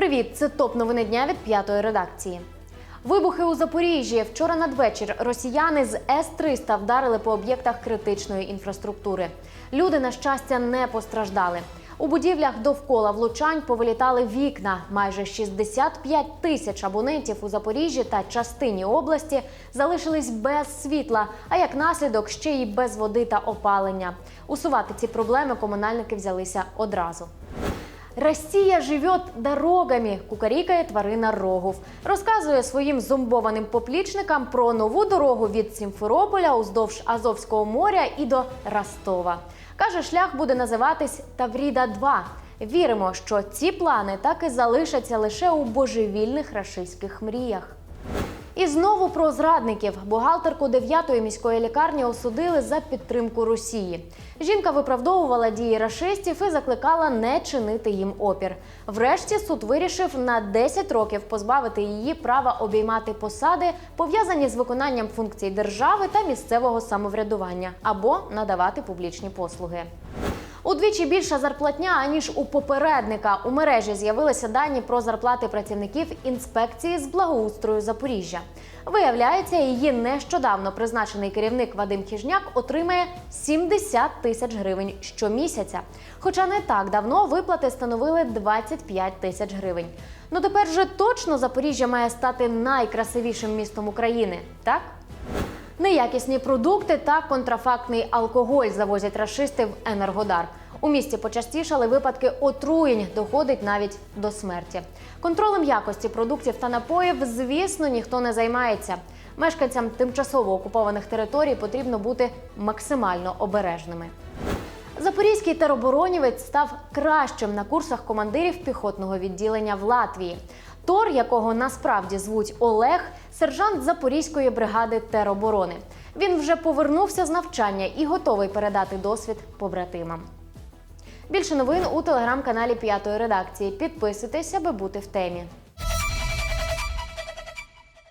Привіт, це топ новини дня від п'ятої редакції. Вибухи у Запоріжжі. Вчора надвечір росіяни з С-300 вдарили по об'єктах критичної інфраструктури. Люди, на щастя, не постраждали. У будівлях довкола влучань повилітали вікна. Майже 65 тисяч абонентів у Запоріжжі та частині області залишились без світла, а як наслідок ще й без води та опалення. Усувати ці проблеми комунальники взялися одразу. Росія живет дорогами, кукарікає тварина Рогов. Розказує своїм зомбованим поплічникам про нову дорогу від Сімферополя уздовж Азовського моря і до Ростова. Каже, шлях буде називатись Тавріда 2 Віримо, що ці плани так і залишаться лише у божевільних рашистських мріях. І знову про зрадників. Бухгалтерку 9-ї міської лікарні осудили за підтримку Росії. Жінка виправдовувала дії рашистів і закликала не чинити їм опір. Врешті суд вирішив на 10 років позбавити її права обіймати посади, пов'язані з виконанням функцій держави та місцевого самоврядування або надавати публічні послуги. Удвічі більша зарплатня аніж у попередника. У мережі з'явилися дані про зарплати працівників інспекції з благоустрою Запоріжжя. Виявляється, її нещодавно призначений керівник Вадим Хіжняк отримає 70 тисяч гривень щомісяця. Хоча не так давно виплати становили 25 тисяч гривень. Ну тепер же точно Запоріжжя має стати найкрасивішим містом України, так? Неякісні продукти та контрафактний алкоголь завозять рашисти в Енергодар. У місті почастішали випадки отруєнь, доходить навіть до смерті. Контролем якості продуктів та напоїв, звісно, ніхто не займається. Мешканцям тимчасово окупованих територій потрібно бути максимально обережними. Запорізький тероборонівець став кращим на курсах командирів піхотного відділення в Латвії. Тор, якого насправді звуть Олег, сержант Запорізької бригади тероборони. Він вже повернувся з навчання і готовий передати досвід побратимам. Більше новин у телеграм-каналі П'ятої редакції. Підписуйтесь, аби бути в темі.